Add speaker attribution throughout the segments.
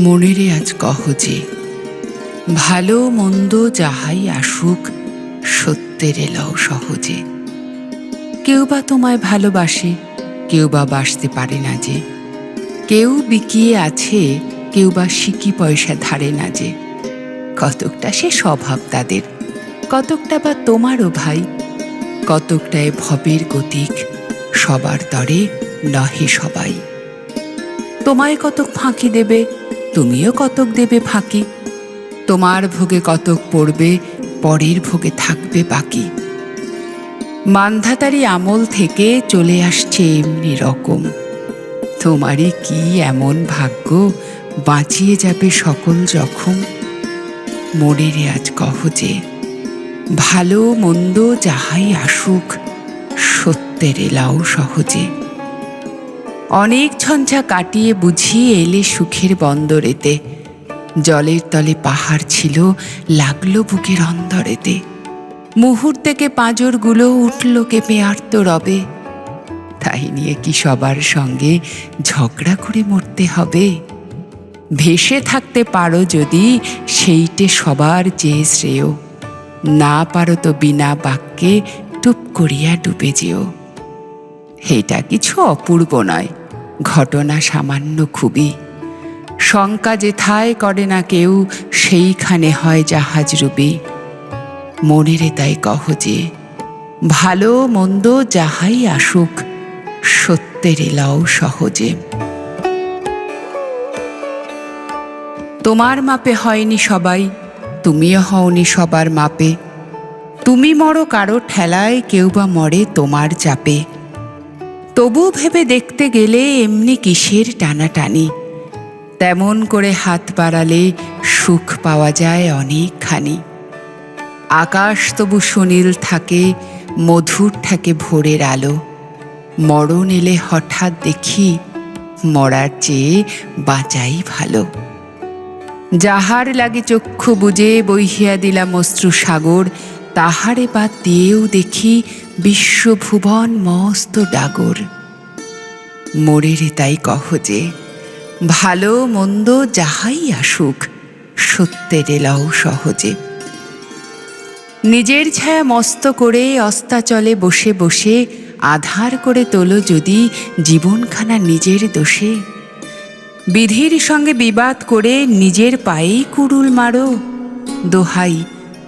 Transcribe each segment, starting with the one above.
Speaker 1: মনেরে আজ কহ যে, ভালো মন্দ যাহাই আসুক, সত্যের এলাও সহজে। কেউ বা তোমায় ভালোবাসে, কেউ বা বাসতে পারে না যে। কেউ বিকিয়ে আছে, কেউ বা সিকি পয়সা ধারে না যে। কতকটা সে স্বভাব তাদের, কতকটা বা তোমারও ভাই। কতকটায় ভবের গতিক, সবার তরে নহে সবাই। তোমায় কতক ফাঁকি দেবে তুমিও কতক দেবে ফাঁকি? তোমার ভোগে কতক পড়বে, পরের ভোগে থাকবে বাকি। মান্ধাতারি আমল থেকে চলে আসছে এমনি রকম। তোমারই কি এমন ভাগ্য বাঁচিয়ে যাবে সকল জখম? মনের আজ কহ যে, ভালো মন্দ যাহাই আসুক, সত্যের এলাও সহজে। অনেক ঝঞ্ঝা কাটিয়ে বুঝিয়ে এলে সুখের বন্দরেতে। জলের তলে পাহাড় ছিল, লাগল বুকের অন্দরেতে মুহূর্তেকে পাঁজরগুলো উঠল কেঁপে আর্ত রবে। তাই নিয়ে কি সবার সঙ্গে ঝগড়া করে মরতে হবে? ভেসে থাকতে পারো যদি, সেইটে সবার চেয়ে শ্রেয়। না পারো তো বিনা বাক্যে টুপ করিয়া ডুবে যেও। এটা কিছু অপূর্ব নয়। ঘটনা সামান্য খুবই। শঙ্কা যেথায় করে না কেউ, সেইখানে হয় জাহাজ রুবি মনেরে তাই কহ যে, ভালো মন্দ যাহাই আসুক, সত্যের এলাও সহজে। তোমার মাপে হয়নি সবাই, তুমিও হওনি সবার মাপে। তুমি মরো কারও ঠেলায়, কেউ বা মরে তোমার চাপে। তবু ভেবে দেখতে গেলে এমনি কিসের টানাটানি। তেমন করে হাত বাড়ালে সুখ পাওয়া যায় অনেকখানি। আকাশ তবু সুনীল থাকে, মধুর থাকে ভোরের আলো। মরণ এলে হঠাৎ দেখি মরার চেয়ে বাঁচাই ভালো। যাহার লাগে চক্ষু বুঝে বইহিয়া দিলাম অশ্রু সাগর তাহারে বাদ দিয়েও দেখি বিশ্বভুবন মস্ত ডাগর। মোরেরে তাই কহ যে, ভালো মন্দ যাহাই আসুক, সত্যের এলাও সহজে। নিজের ছায়া মস্ত করে অস্তাচলে বসে বসে আধার করে তোলো যদি জীবনখানা নিজের দোষে। বিধির সঙ্গে বিবাদ করে নিজের পায়েই কুড়ুল মারো, দোহাই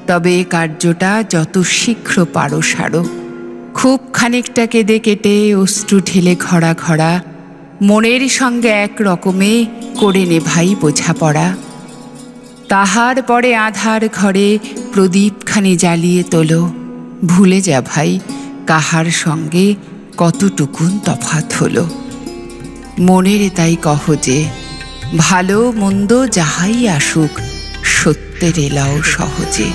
Speaker 1: তবে এ কার্যটা যত শীঘ্র পারো সারো। খুব খানিকটা কেঁদে কেটে অশ্রু ঢেলে ঘড়া ঘড়া, মনের সঙ্গে এক রকমে করে নে ভাই বোঝাপড়া। তাহার পরে আধার ঘরে প্রদীপখানি জ্বালিয়ে তোলো। ভুলে যা ভাই, কাহার সঙ্গে কতটুকুন তফাত হলো। মনের তাই কহ যে, ভালো মন্দ যাহাই আসুক সত্যের এলাও সহজে।